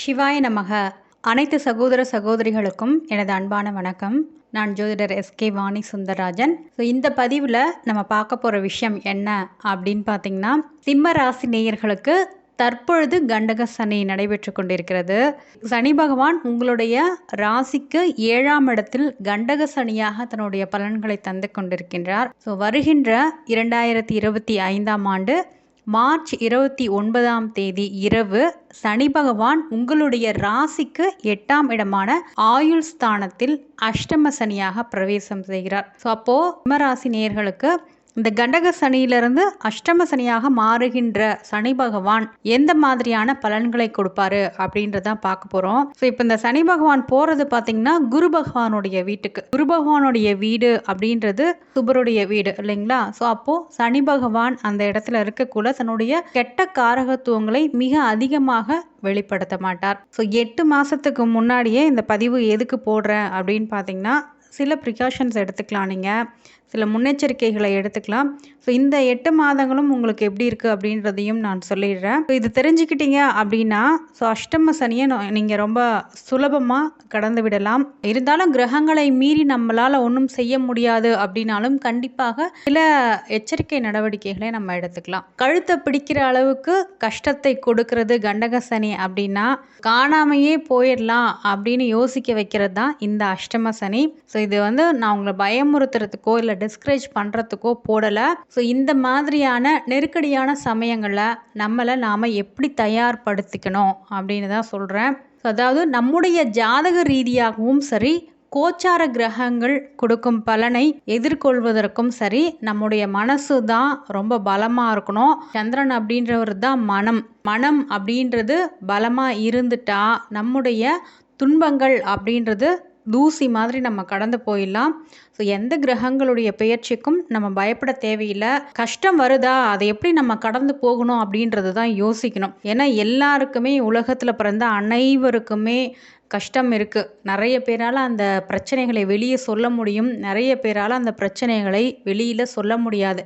சிவாய நமக. அனைத்து சகோதர சகோதரிகளுக்கும் எனது அன்பான வணக்கம். நான் ஜோதிடர் எஸ்கே வாணி சுந்தரராஜன். ஸோ இந்த பதிவில் நம்ம பார்க்க போகிற விஷயம் என்ன அப்படின்னு பார்த்தீங்கன்னா சிம்ம ராசி நேயர்களுக்கு தற்பொழுது கண்டக சனி நடைபெற்று கொண்டிருக்கிறது. சனி பகவான் உங்களுடைய ராசிக்கு ஏழாம் இடத்தில் கண்டக சனியாக தன்னுடைய பலன்களை தந்து கொண்டிருக்கின்றார். ஸோ வருகின்ற இரண்டாயிரத்தி இருபத்தி ஐந்தாம் ஆண்டு மார்ச் இருபத்தி ஒன்பதாம் தேதி இரவு சனி பகவான் உங்களுடைய ராசிக்கு எட்டாம் இடமான ஆயுள் ஸ்தானத்தில் அஷ்டம சனியாக பிரவேசம் செய்கிறார். ஸோ அப்போது சிம்மராசி நேர்களுக்கு இந்த கண்டக சனியிலிருந்து அஷ்டம சனியாக மாறுகின்ற சனி பகவான் எந்த மாதிரியான பலன்களை கொடுப்பாரு அப்படின்றதான் பார்க்க போகிறோம் ஸோ இப்போ இந்த சனி பகவான் போகிறது பார்த்தீங்கன்னா குரு பகவானுடைய வீட்டுக்கு. குரு பகவானுடைய வீடு அப்படின்றது சுபருடைய வீடு இல்லைங்களா? ஸோ அப்போது சனி பகவான் அந்த இடத்துல இருக்கக்குள்ள தன்னுடைய கெட்ட காரகத்துவங்களை மிக அதிகமாக வெளிப்படுத்த மாட்டார். ஸோ எட்டு மாதத்துக்கு முன்னாடியே இந்த பதிவு எதுக்கு போடுறேன் அப்படின்னு பார்த்தீங்கன்னா சில ப்ரிகாஷன்ஸ் எடுத்துக்கலாம் நீங்கள் சில முன்னெச்சரிக்கைகளை எடுத்துக்கலாம். ஸோ இந்த எட்டு மாதங்களும் உங்களுக்கு எப்படி இருக்குது அப்படின்றதையும் நான் சொல்லிடுறேன். ஸோ இது தெரிஞ்சுக்கிட்டீங்க அப்படின்னா ஸோ அஷ்டம சனியை நீங்கள் ரொம்ப சுலபமாக கடந்து விடலாம். இருந்தாலும் கிரகங்களை மீறி நம்மளால் ஒன்றும் செய்ய முடியாது அப்படின்னாலும் கண்டிப்பாக சில எச்சரிக்கை நடவடிக்கைகளை நம்ம எடுத்துக்கலாம். கழுத்தை பிடிக்கிற அளவுக்கு கஷ்டத்தை கொடுக்கறது கண்டக சனி அப்படின்னா காணாமையே போயிடலாம் அப்படின்னு யோசிக்க வைக்கிறது தான் இந்த அஷ்டம சனி. ஸோ இது வந்து நான் உங்களை பயமுறுத்துறதுக்கோ இல்லை டிஸ்கரேஜ் பண்ணுறதுக்கோ போடலை. ஸோ இந்த மாதிரியான நெருக்கடியான சமயங்களில் நம்மளை நாம் எப்படி தயார்படுத்திக்கணும் அப்படின்னு தான் சொல்கிறேன் அதாவது நம்முடைய ஜாதக ரீதியாகவும் சரி கோச்சார கிரகங்கள் கொடுக்கும் பலனை எதிர்கொள்வதற்கும் சரி நம்முடைய மனசு தான் ரொம்ப பலமாக இருக்கணும். சந்திரன் அப்படின்றவர் தான் மனம். மனம் அப்படின்றது பலமாக இருந்துட்டா நம்முடைய துன்பங்கள் அப்படின்றது தூசி மாதிரி நம்ம கடந்து போயிடலாம். ஸோ எந்த கிரகங்களுடைய பெயர்ச்சிக்கும் நம்ம பயப்பட தேவையில்லை. கஷ்டம் வருதா? அதை எப்படி நம்ம கடந்து போகணும் அப்படின்றது தான் யோசிக்கணும். ஏன்னா எல்லாருக்குமே உலகத்தில் பிறந்த அனைவருக்குமே கஷ்டம் இருக்குது நிறைய பேரால் அந்த பிரச்சனைகளை வெளியே சொல்ல முடியும். நிறைய பேரால் அந்த பிரச்சனைகளை வெளியில் சொல்ல முடியாது.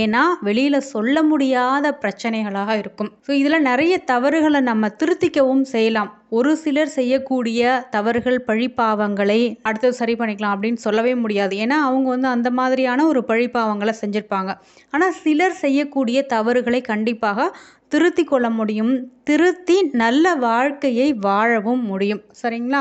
ஏன்னா வெளியில் சொல்ல முடியாத பிரச்சனைகளாக இருக்கும். ஸோ இதில் நிறைய தவறுகளை நம்ம திருத்திக்கவும் செய்யலாம். ஒரு சிலர் செய்யக்கூடிய தவறுகள் பழிப்பாவங்களை அடுத்தது சரி பண்ணிக்கலாம் அப்படின்னு சொல்லவே முடியாது. ஏன்னா அவங்க வந்து அந்த மாதிரியான ஒரு பழிப்பாவங்களை செஞ்சுருப்பாங்க. ஆனால் சிலர் செய்யக்கூடிய தவறுகளை கண்டிப்பாக திருத்தி கொள்ள முடியும். திருத்தி நல்ல வாழ்க்கையை வாழவும் முடியும். சரிங்களா?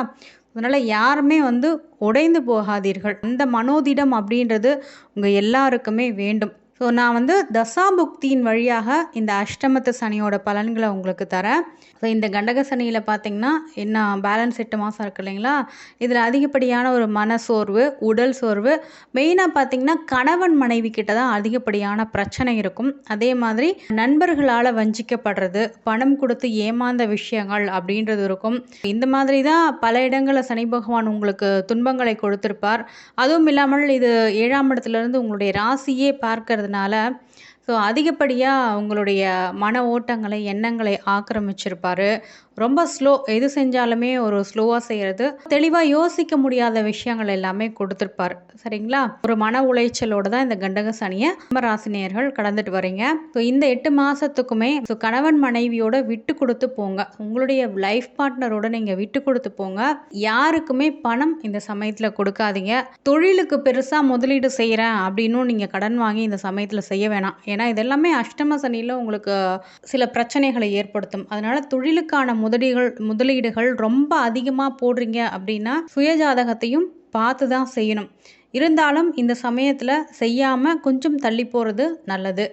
அதனால் யாருமே வந்து உடைந்து போகாதீர்கள். அந்த மனோதிடம் அப்படின்றது உங்கள் எல்லாருக்குமே வேண்டும். ஸோ நான் வந்து தசாபுக்தியின் வழியாக இந்த அஷ்டமத்து சனியோட பலன்களை உங்களுக்கு தரேன். ஸோ இந்த கண்டக சனியில் பார்த்தீங்கன்னா என்ன பேலன்ஸ் எட்டு மாதம் இருக்கு இல்லைங்களா? இதில் அதிகப்படியான ஒரு மன சோர்வு உடல் சோர்வு மெயினாக பார்த்தீங்கன்னா கணவன் மனைவி கிட்ட தான் அதிகப்படியான பிரச்சனை இருக்கும். அதே மாதிரி நண்பர்களால் வஞ்சிக்கப்படுறது பணம் கொடுத்து ஏமாந்த விஷயங்கள் அப்படின்றது இருக்கும். இந்த மாதிரி தான் பல இடங்களில் சனி பகவான் உங்களுக்கு துன்பங்களை கொடுத்திருப்பார். அதுவும் இல்லாமல் இது ஏழாம் இடத்துலேருந்து உங்களுடைய ராசியே பார்க்கறதுனால ஸோ அதிகப்படியாக அவங்களுடைய மன ஓட்டங்களை எண்ணங்களை ஆக்கிரமிச்சிருப்பார். ரொம்ப ஸ்லோ எது செஞ்சாலுமே ஒரு ஸ்லோவாக செய்கிறது தெளிவாக யோசிக்க முடியாத விஷயங்கள் எல்லாமே கொடுத்துருப்பார். சரிங்களா? ஒரு மன உளைச்சலோடு தான் இந்த கண்டக சனியை கும்பராசினியர்கள் கடந்துட்டு வரீங்க. ஸோ இந்த எட்டு மாதத்துக்குமே ஸோ கணவன் மனைவியோட விட்டு கொடுத்து போங்க. உங்களுடைய லைஃப் பார்ட்னரோட நீங்கள் விட்டு கொடுத்து போங்க. யாருக்குமே பணம் இந்த சமயத்தில் கொடுக்காதீங்க. தொழிலுக்கு பெருசாக முதலீடு செய்கிறேன் அப்படின்னும் நீங்கள் கடன் வாங்கி இந்த சமயத்தில் செய்ய வேணாம். ஏன்னா இதெல்லாமே அஷ்டம சனியில் உங்களுக்கு சில பிரச்சனைகளை ஏற்படுத்தும். அதனால் தொழிலுக்கான முதலீடுகள் முதலீடுகள் ரொம்ப அதிகமாக போடுறீங்க அப்படின்னா சுயஜாதகத்தையும் பார்த்து தான் செய்யணும். இருந்தாலும் இந்த சமயத்தில் செய்யாமல் கொஞ்சம் தள்ளி போகிறது நல்லது.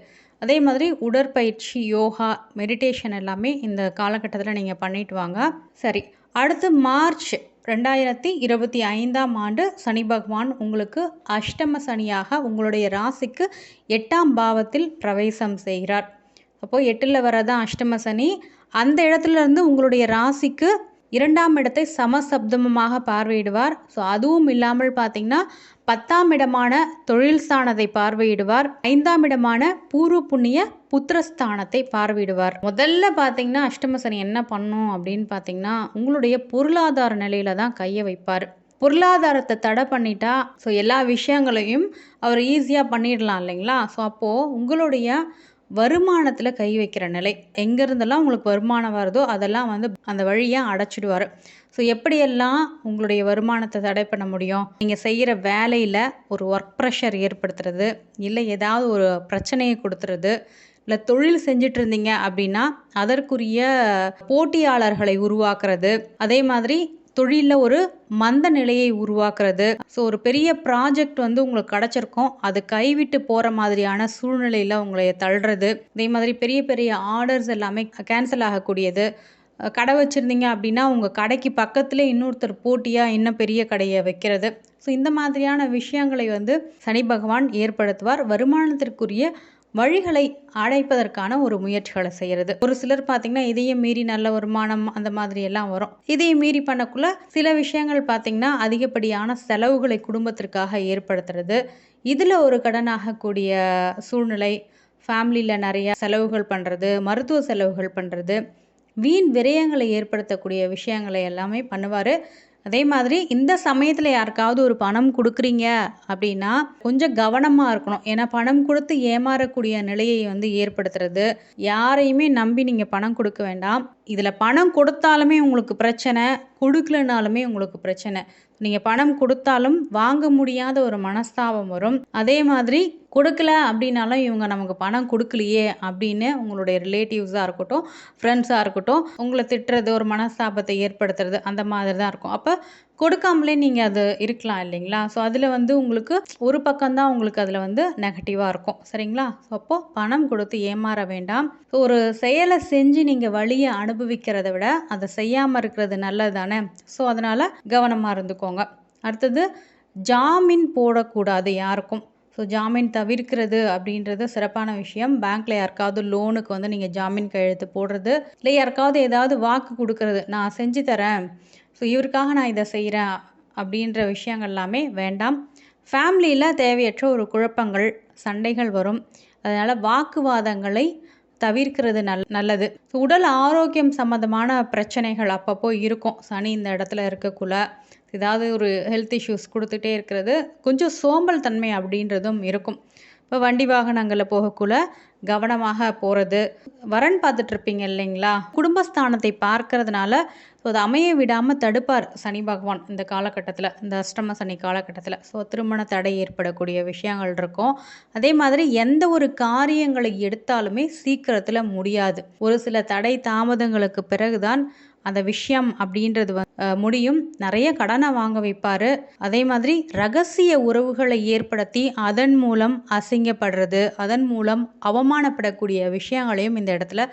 அதே மாதிரி உடற்பயிற்சி யோகா மெடிடேஷன் எல்லாமே இந்த காலகட்டத்தில் நீங்கள் பண்ணிட்டு வாங்க. சரி அடுத்து மார்ச் ரெண்டாயிரத்தி இருபத்தி ஐந்தாம் ஆண்டு சனி பகவான் உங்களுக்கு அஷ்டம சனியாக உங்களுடைய ராசிக்கு எட்டாம் பாவத்தில் பிரவேசம் செய்கிறார். அப்போது எட்டில் வரதான் அஷ்டம சனி அந்த இடத்துல இருந்து உங்களுடைய ராசிக்கு இரண்டாம் இடத்தை சமசப்தமமாக பார்வையிடுவார். ஸோ அதுவும் இல்லாமல் பார்த்தீங்கன்னா பத்தாம் இடமான தொழில் ஸ்தானத்தை பார்வையிடுவார். ஐந்தாம் இடமான பூர்வ புண்ணிய புத்திரஸ்தானத்தை பார்வையிடுவார். முதல்ல பார்த்தீங்கன்னா அஷ்டமசனி என்ன பண்ணும் அப்படின்னு பார்த்தீங்கன்னா உங்களுடைய பொருளாதார நிலையில தான் கையை வைப்பார். பொருளாதாரத்தை தடை பண்ணிட்டா ஸோ எல்லா விஷயங்களையும் அவர் ஈஸியாக பண்ணிடலாம் இல்லைங்களா? ஸோ அப்போது உங்களுடைய வருமானத்தில் கை வைக்கிற நிலை. எங்கேருந்தெல்லாம் உங்களுக்கு வருமானம் வருதோ அதெல்லாம் வந்து அந்த வழியை அடைச்சிடுவார். ஸோ எப்படியெல்லாம் உங்களுடைய வருமானத்தை தடை பண்ண முடியும்? நீங்கள் செய்கிற வேலையில் ஒரு ஒர்க் ப்ரெஷர் ஏற்படுத்துறது இல்லை ஏதாவது ஒரு பிரச்சனையை கொடுத்துறது இல்லை தொழில் செஞ்சுட்டு இருந்தீங்க அப்படின்னா அதற்குரிய போட்டியாளர்களை உருவாக்குறது அதே மாதிரி தொழிலில் ஒரு மந்த நிலையை உருவாக்குறது. ஸோ ஒரு பெரிய ப்ராஜெக்ட் வந்து உங்களுக்கு கிடச்சிருக்கும். அது கைவிட்டு போகிற மாதிரியான சூழ்நிலையில் உங்களை தள்ளுறது. இதே மாதிரி பெரிய பெரிய ஆர்டர்ஸ் எல்லாமே கேன்சல் ஆகக்கூடியது. கடை வச்சுருந்தீங்க அப்படின்னா உங்கள் கடைக்கு பக்கத்தில் இன்னொருத்தர் போட்டியாக இன்னும் பெரிய கடையை வைக்கிறது. ஸோ இந்த மாதிரியான விஷயங்களை வந்து சனி பகவான் ஏற்படுத்துவார். வருமானத்திற்குரிய வழிகளை அடைப்பதற்கான ஒரு முயற்சிகளை செய்கிறது ஒரு சிலர் பார்த்தீங்கன்னா இதையும் மீறி நல்ல வருமானம் அந்த மாதிரி எல்லாம் வரும். இதையும் மீறி பண்ணக்குள்ள சில விஷயங்கள் பார்த்தீங்கன்னா அதிகப்படியான செலவுகளை குடும்பத்திற்காக ஏற்படுத்துறது. இதில் ஒரு கடனாகக்கூடிய சூழ்நிலை ஃபேமிலியில் நிறைய செலவுகள் பண்ணுறது மருத்துவ செலவுகள் பண்ணுறது வீண் விரயங்களை ஏற்படுத்தக்கூடிய விஷயங்களை எல்லாமே பண்ணுவார். அதே மாதிரி இந்த சமயத்தில் யாருக்காவது ஒரு பணம் கொடுக்குறீங்க அப்படின்னா கொஞ்சம் கவனமாக இருக்கணும். ஏன்னா பணம் கொடுத்து ஏமாறக்கூடிய நிலையை வந்து ஏற்படுத்துறது. யாரையுமே நம்பி நீங்கள் பணம் கொடுக்க வேண்டாம். இதில் பணம் கொடுத்தாலுமே உங்களுக்கு பிரச்சனை கொடுக்கலனாலுமே உங்களுக்கு பிரச்சனை. நீங்கள் பணம் கொடுத்தாலும் வாங்க முடியாத ஒரு மனஸ்தாபம் வரும். அதே மாதிரி கொடுக்கல அப்படின்னாலும் இவங்க நமக்கு பணம் கொடுக்கலையே அப்படின்னு உங்களுடைய ரிலேட்டிவ்ஸாக இருக்கட்டும் ஃப்ரெண்ட்ஸாக இருக்கட்டும் உங்களை திட்டுறது ஒரு மனஸ்தாபத்தை ஏற்படுத்துறது அந்த மாதிரி தான் இருக்கும். அப்போ கொடுக்காமலே நீங்கள் அது இருக்கலாம் இல்லைங்களா? ஸோ அதில் வந்து உங்களுக்கு ஒரு பக்கம்தான் உங்களுக்கு அதில் வந்து நெகட்டிவாக இருக்கும். சரிங்களா? ஸோ அப்போது பணம் கொடுத்து ஏமாற வேண்டாம். ஸோ ஒரு செயலை செஞ்சு நீங்கள் வழியை அனுபவிக்கிறத விட அதை செய்யாமல் இருக்கிறது நல்லது தானே ஸோ அதனால் கவனமாக இருந்துக்கோங்க. அடுத்தது ஜாமீன் போடக்கூடாது யாருக்கும். ஸோ ஜாமீன் தவிர்க்கிறது அப்படின்றது சிறப்பான விஷயம். பேங்க்கில் யாருக்காவது லோனுக்கு வந்து நீங்கள் ஜாமீன் கையெழுத்து போடுறது இல்லை யாருக்காவது ஏதாவது வாக்கு கொடுக்கறது நான் செஞ்சு தரேன் ஸோ இவருக்காக நான் இதை செய்கிறேன் அப்படின்ற விஷயங்கள் எல்லாமே வேண்டாம். ஃபேமிலியில் தேவையற்ற ஒரு குழப்பங்கள் சண்டைகள் வரும். அதனால் வாக்குவாதங்களை தவிர்க்கிறது நல் நல்லது. ஸோ உடல் ஆரோக்கியம் சம்மந்தமான பிரச்சனைகள் அப்பப்போ இருக்கும். சனி இந்த இடத்துல இருக்கக்குள்ள. ஏதாவது ஒரு ஹெல்த் இஷ்யூஸ் கொடுத்துட்டே இருக்கிறது. கொஞ்சம் சோம்பல் தன்மை அப்படின்றதும் இருக்கும். இப்போ வண்டி வாகனங்களில் போகக்குள்ள கவனமாக போகிறது வரன் பார்த்துட்டு இருப்பீங்க இல்லைங்களா? குடும்பஸ்தானத்தை பார்க்கறதுனால ஸோ அதை அமைய விடாமல் தடுப்பார் சனி பகவான் இந்த காலகட்டத்தில் இந்த அஷ்டம சனி காலகட்டத்தில். ஸோ திருமண தடை ஏற்படக்கூடிய விஷயங்கள் இருக்கும். அதே மாதிரி எந்த ஒரு காரியங்களை எடுத்தாலுமே சீக்கிரத்தில் முடியாது. ஒரு சில தடை தாமதங்களுக்கு பிறகுதான் அந்த விஷயம் அப்படின்றது முடியும். நிறைய கடனை வாங்க வைப்பார். அதே மாதிரி ரகசிய உறவுகளை ஏற்படுத்தி அதன் மூலம் அசிங்கப்படுறது அதன் மூலம் அவமானப்படக்கூடிய விஷயங்களையும் இந்த இடத்துல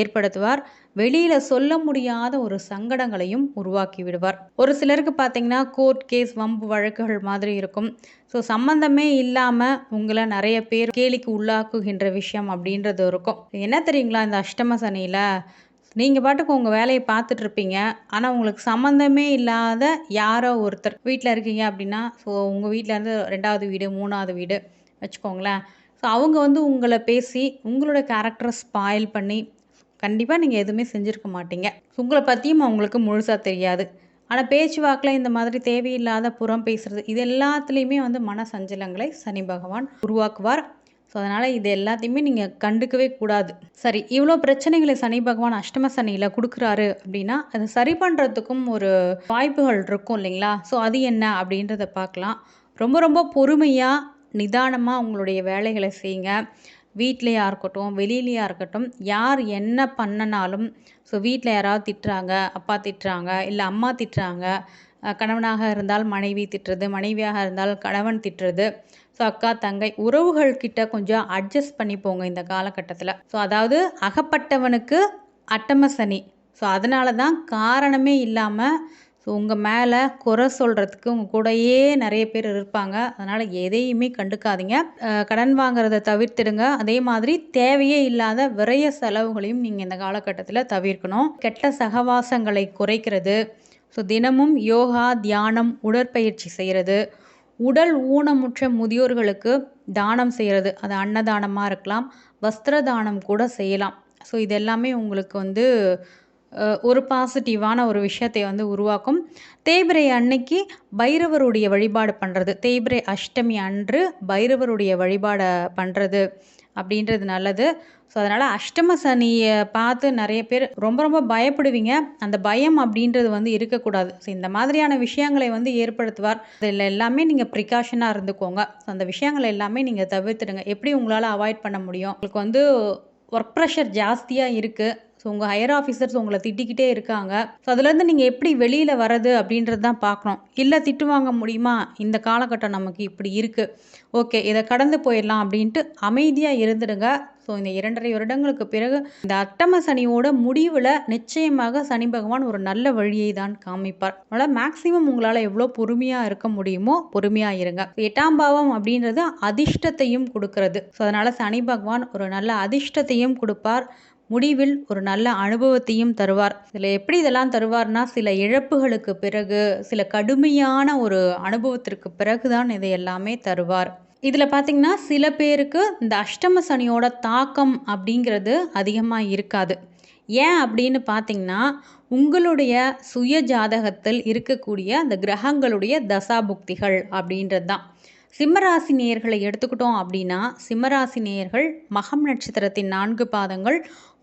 ஏற்படுத்துவார். வெளியில் சொல்ல முடியாத ஒரு சங்கடங்களையும் உருவாக்கி விடுவார். ஒரு சிலருக்கு பார்த்தீங்கன்னா கோர்ட் கேஸ் வம்பு வழக்குகள் மாதிரி இருக்கும். ஸோ சம்மந்தமே இல்லாமல் உங்களை நிறைய பேர் கேலிக்கு உள்ளாக்குகின்ற விஷயம் அப்படின்றது இருக்கும். என்ன தெரியுங்களா இந்த அஷ்டம சனியில்? நீங்கள் பாட்டுக்கு உங்கள் வேலையை பார்த்துட்டு இருப்பீங்க. ஆனால் உங்களுக்கு சம்மந்தமே இல்லாத யாரோ ஒருத்தர் வீட்டில் இருக்கீங்க அப்படின்னா ஸோ உங்கள் வீட்டிலேருந்து ரெண்டாவது வீடு மூணாவது வீடு வச்சுக்கோங்களேன். ஸோ அவங்க வந்து உங்களை பேசி உங்களோட கேரக்டரை ஸ்பாயில் பண்ணி கண்டிப்பாக நீங்கள் எதுவுமே செஞ்சுருக்க மாட்டீங்க. உங்களை பற்றியும் அவங்களுக்கு முழுசாக தெரியாது. ஆனால் பேச்சுவாக்கில் இந்த மாதிரி தேவையில்லாத புறம் பேசுகிறது இது எல்லாத்துலேயுமே வந்து மன சஞ்சலங்களை சனி பகவான் உருவாக்குவார். ஸோ அதனால் இது எல்லாத்தையுமே நீங்கள் கண்டுக்கவே கூடாது. சரி இவ்வளோ பிரச்சனைகளை சனி பகவான் அஷ்டம சனியில் கொடுக்குறாரு அப்படின்னா அது சரி பண்ணுறதுக்கும் ஒரு வாய்ப்புகள் இருக்கும் இல்லைங்களா? ஸோ அது என்ன அப்படின்றத பார்க்கலாம். ரொம்ப ரொம்ப பொறுமையாக நிதானமாக உங்களுடைய வேலைகளை செய்யுங்க. வீட்லேயா இருக்கட்டும் வெளியிலையா இருக்கட்டும் யார் என்ன பண்ணனாலும் ஸோ வீட்டில் யாராவது திட்டுறாங்க அப்பா திட்டுறாங்க இல்லை அம்மா திட்டுறாங்க கணவனாக இருந்தால் மனைவி திட்டுறது மனைவியாக இருந்தால் கணவன் திட்டுறது ஸோ அக்கா தங்கை உறவுகள் கிட்ட கொஞ்சம் அட்ஜஸ்ட் பண்ணி போங்க இந்த காலகட்டத்தில். ஸோ அதாவது அகப்பட்டவனுக்கு அட்டம சனி. ஸோ அதனால தான் காரணமே இல்லாமல் ஸோ உங்கள் மேலே குறை சொல்கிறதுக்கு உங்கள் கூடயே நிறைய பேர் இருப்பாங்க. அதனால் எதையுமே கண்டுக்காதீங்க. கடன் வாங்குறத தவிர்த்துடுங்க. அதே மாதிரி தேவையே இல்லாத விரைய செலவுகளையும் நீங்கள் இந்த காலகட்டத்தில் தவிர்க்கணும். கெட்ட சகவாசங்களை குறைக்கிறது. ஸோ தினமும் யோகா தியானம் உடற்பயிற்சி செய்கிறது உடல் ஊனமுற்ற முதியோர்களுக்கு தானம் செய்கிறது அது அன்னதானமாக இருக்கலாம் வஸ்திர தானம் கூட செய்யலாம். ஸோ இது எல்லாமே உங்களுக்கு வந்து ஒரு பாசிட்டிவான ஒரு விஷயத்தை வந்து உருவாக்கும். தேய்பிரை அன்னைக்கு பைரவருடைய வழிபாடு பண்ணுறது தேய்பிரை அஷ்டமி அன்று பைரவருடைய வழிபாடை பண்ணுறது அப்படின்றது நல்லது. ஸோ அதனால் அஷ்டம சனியை பார்த்து நிறைய பேர் ரொம்ப ரொம்ப பயப்படுவீங்க. அந்த பயம் அப்படின்றது வந்து இருக்கக்கூடாது. ஸோ இந்த மாதிரியான விஷயங்களை வந்து ஏற்படுத்துவார். இதில் எல்லாமே நீங்கள் ப்ரிகாஷனாக இருந்துக்கோங்க. ஸோ அந்த விஷயங்களை எல்லாமே நீங்கள் தவிர்த்துடுங்க. எப்படி உங்களால் அவாய்ட் பண்ண முடியும்? உங்களுக்கு வந்து ஒர்க் ப்ரெஷர் ஜாஸ்தியாக இருக்குது ஸோ உங்கள் ஹையர் ஆஃபீஸர்ஸ் உங்களை திட்டிக்கிட்டே இருக்காங்க. ஸோ அதுலேருந்து நீங்கள் எப்படி வெளியில் வர்றது அப்படின்றது தான் பார்க்கணும். இல்லை திட்டு வாங்க முடியுமா? இந்த காலகட்டம் நமக்கு இப்படி இருக்குது ஓகே இதை கடந்து போயிடலாம் அப்படின்ட்டு அமைதியாக இருந்துடுங்க. ஸோ இந்த இரண்டரை வருடங்களுக்கு பிறகு இந்த அட்டம சனியோட முடிவில் நிச்சயமாக சனி பகவான் ஒரு நல்ல வழியை தான் காமிப்பார். அதனால் மேக்சிமம் உங்களால் எவ்வளோ பொறுமையாக இருக்க முடியுமோ பொறுமையாக இருங்க. எட்டாம் பாவம் அப்படின்றது அதிர்ஷ்டத்தையும் கொடுக்கறது. ஸோ அதனால் சனி பகவான் ஒரு நல்ல அதிர்ஷ்டத்தையும் கொடுப்பார். முடிவில் ஒரு நல்ல அனுபவத்தையும் தருவார். இதில் எப்படி இதெல்லாம் தருவார்னா சில இழப்புகளுக்கு பிறகு சில கடுமையான ஒரு அனுபவத்திற்கு பிறகுதான் இதை எல்லாமே தருவார். இதில் பார்த்திங்கன்னா சில பேருக்கு இந்த அஷ்டம சனியோட தாக்கம் அப்படிங்கிறது அதிகமாக இருக்காது. ஏன் அப்படின்னு பார்த்தீங்கன்னா உங்களுடைய சுய ஜாதகத்தில் இருக்கக்கூடிய அந்த கிரகங்களுடைய தசாபுக்திகள் அப்படின்றது தான். சிம்மராசி நேயர்களை எடுத்துக்கிட்டோம் அப்படின்னா சிம்மராசி நேயர்கள் மகம் நட்சத்திரத்தின் நான்கு பாதங்கள்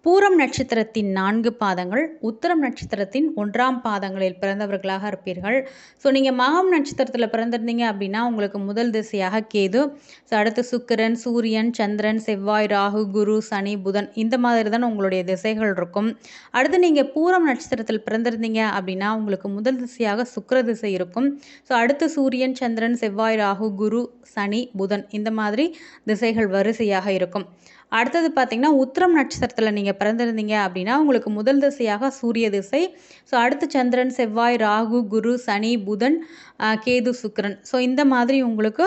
பூரம் நட்சத்திரத்தின் நான்கு பாதங்கள் உத்தரம் நட்சத்திரத்தின் ஒன்றாம் பாதங்களில் பிறந்தவர்களாக இருப்பீர்கள். ஸோ நீங்கள் மகம் நட்சத்திரத்தில் பிறந்திருந்தீங்க அப்படின்னா உங்களுக்கு முதல் திசையாக கேது. ஸோ அடுத்து சுக்கிரன் சூரியன் சந்திரன் செவ்வாய் ராகு குரு சனி புதன் இந்த மாதிரி தான் உங்களுடைய திசைகள் இருக்கும். அடுத்து நீங்கள் பூரம் நட்சத்திரத்தில் பிறந்திருந்தீங்க அப்படின்னா உங்களுக்கு முதல் திசையாக சுக்கர திசை இருக்கும். ஸோ அடுத்து சூரியன் சந்திரன் செவ்வாய் ராகு குரு சனி புதன் இந்த மாதிரி திசைகள் வரிசையாக இருக்கும். அடுத்தது பார்த்திங்கன்னா உத்திரம் நட்சத்திரத்தில் நீங்கள் பிறந்திருந்தீங்க அப்படின்னா உங்களுக்கு முதல் திசையாக சூரிய திசை. ஸோ அடுத்து சந்திரன் செவ்வாய் ராகு குரு சனி புதன் கேது சுக்கரன். ஸோ இந்த மாதிரி உங்களுக்கு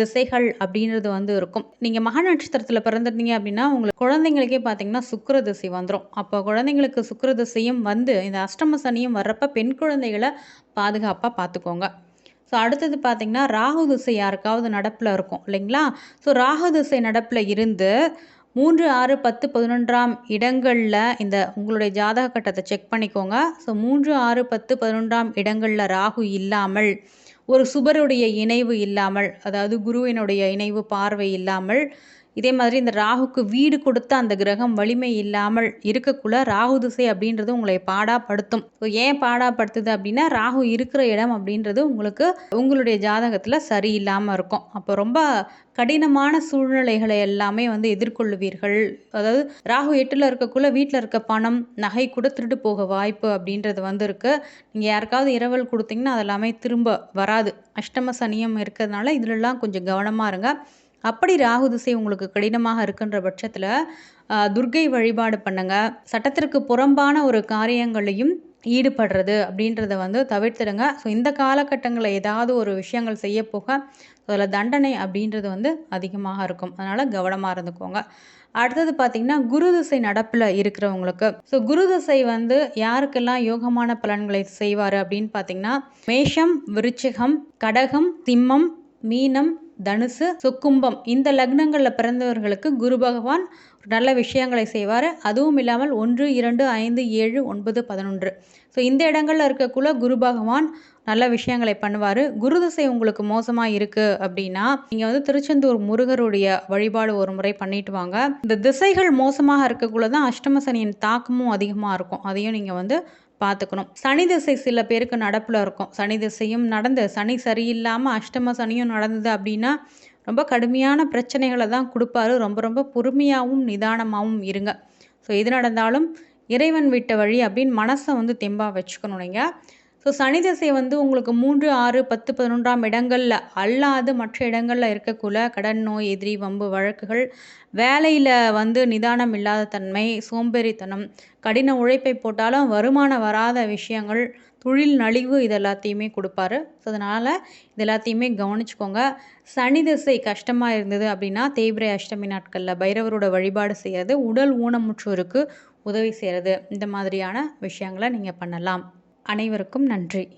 திசைகள் அப்படின்றது வந்து இருக்கும். நீங்கள் மக நட்சத்திரத்தில் பிறந்திருந்தீங்க அப்படின்னா உங்களுக்கு குழந்தைங்களுக்கே பார்த்தீங்கன்னா சுக்கர திசை வந்துடும் அப்போ குழந்தைங்களுக்கு சுக்கர திசையும் வந்து இந்த அஷ்டம சனியும் வர்றப்ப பெண் குழந்தைகளை பாதுகாப்பாக பார்த்துக்கோங்க. ஸோ அடுத்தது பார்த்திங்கன்னா ராகு திசை யாருக்காவது நடப்பில் இருக்கும் இல்லைங்களா? ஸோ ராகு திசை நடப்பில் இருந்து மூன்று ஆறு பத்து பதினொன்றாம் இடங்களில் இந்த உங்களுடைய ஜாதக கட்டத்தை செக் பண்ணிக்கோங்க. ஸோ மூன்று ஆறு பத்து பதினொன்றாம் இடங்களில் ராகு இல்லாமல் ஒரு சுபருடைய இணைவு இல்லாமல் அதாவது குருவினுடைய இணைவு பார்வை இல்லாமல் இதே மாதிரி இந்த ராகுக்கு வீடு கொடுத்த அந்த கிரகம் வலிமை இல்லாமல் இருக்கக்குள்ள ராகு திசை அப்படின்றது உங்களை பாடாப்படுத்தும். ஸோ ஏன் பாடாப்படுத்துது அப்படின்னா ராகு இருக்கிற இடம் அப்படின்றது உங்களுக்கு உங்களுடைய ஜாதகத்தில் சரியில்லாமல் இருக்கும். அப்போ ரொம்ப கடினமான சூழ்நிலைகளை எல்லாமே வந்து எதிர்கொள்ளுவீர்கள் அதாவது ராகு எட்டில் இருக்கக்குள்ள வீட்டில் இருக்க பணம் நகை கூட திருட்டு போக வாய்ப்பு அப்படின்றது வந்து இருக்குது நீங்கள் யாருக்காவது இரவல் கொடுத்தீங்கன்னா அதெல்லாமே திரும்ப வராது. அஷ்டம சனியம் இருக்கிறதுனால இதுலலாம் கொஞ்சம் கவனமாக இருங்க. அப்படி ராகு திசை உங்களுக்கு கடினமாக இருக்குன்ற பட்சத்தில் துர்கை வழிபாடு பண்ணுங்க. சட்டத்திற்கு புறம்பான ஒரு காரியங்களையும் ஈடுபடுறது அப்படின்றத வந்து தவிர்த்துடுங்க. ஸோ இந்த காலகட்டங்களில் ஏதாவது ஒரு விஷயங்கள் செய்ய போக அதில் தண்டனை அப்படின்றது வந்து அதிகமாக இருக்கும். அதனால் கவனமாக இருந்துக்கோங்க. அடுத்தது பார்த்திங்கன்னா குரு திசை நடப்பில் இருக்கிறவங்களுக்கு. ஸோ குரு திசை வந்து யாருக்கெல்லாம் யோகமான பலன்களை செய்வார் அப்படின்னு பார்த்தீங்கன்னா மேஷம் விருச்சிகம் கடகம் சிம்மம் மீனம் தனுசு சுக்கும்பம் இந்த லக்னங்களில் பிறந்தவர்களுக்கு குரு பகவான் நல்ல விஷயங்களை செய்வார். அதுவும் இல்லாமல் ஒன்று இரண்டு ஐந்து ஏழு ஒன்பது பதினொன்று. ஸோ இந்த இடங்களில் இருக்கக்குள்ள குரு பகவான் நல்ல விஷயங்களை பண்ணுவார். குரு திசை உங்களுக்கு மோசமாக இருக்குது அப்படின்னா நீங்கள் வந்து திருச்செந்தூர் முருகருடைய வழிபாடு ஒரு முறை பண்ணிட்டு வாங்க. இந்த திசைகள் மோசமாக இருக்கக்குள்ள தான் அஷ்டம சனியின் தாக்கமும் அதிகமாக இருக்கும். அதையும் நீங்கள் வந்து பார்த்துக்கணும். சனி திசை சில பேருக்கு நடப்பில் இருக்கும். சனி திசையும் நடந்து சனி சரியில்லாமல் அஷ்டம சனியும் நடந்தது அப்படின்னா ரொம்ப கடுமையான பிரச்சனைகளை தான் கொடுப்பாரு. ரொம்ப ரொம்ப பொறுமையாகவும் நிதானமாகவும் இருங்க. ஸோ எது நடந்தாலும் இறைவன் விட்ட வழி அப்படின்னு மனசை வந்து தெம்பாக வச்சுக்கணும் நீங்கள் ஸோ சனி திசை வந்து உங்களுக்கு மூன்று ஆறு பத்து பதினொன்றாம் இடங்களில் அல்லாது மற்ற இடங்களில் இருக்கக்குள்ள கடன் நோய் எதிரி வம்பு வழக்குகள் வேலையில் வந்து நிதானம் இல்லாத தன்மை சோம்பேறித்தனம் கடின உழைப்பை போட்டாலும் வருமானம் வராத விஷயங்கள் தொழில் நலிவு இது எல்லாத்தையுமே கொடுப்பாரு. ஸோ அதனால் இது எல்லாத்தையுமே கவனிச்சுக்கோங்க. சனி திசை கஷ்டமாக இருந்தது அப்படின்னா தேய்பிரை அஷ்டமி நாட்களில் பைரவரோட வழிபாடு செய்கிறது உடல் ஊனமுற்றோருக்கு உதவி செய்கிறது இந்த மாதிரியான விஷயங்களை நீங்கள் பண்ணலாம். அனைவருக்கும் நன்றி.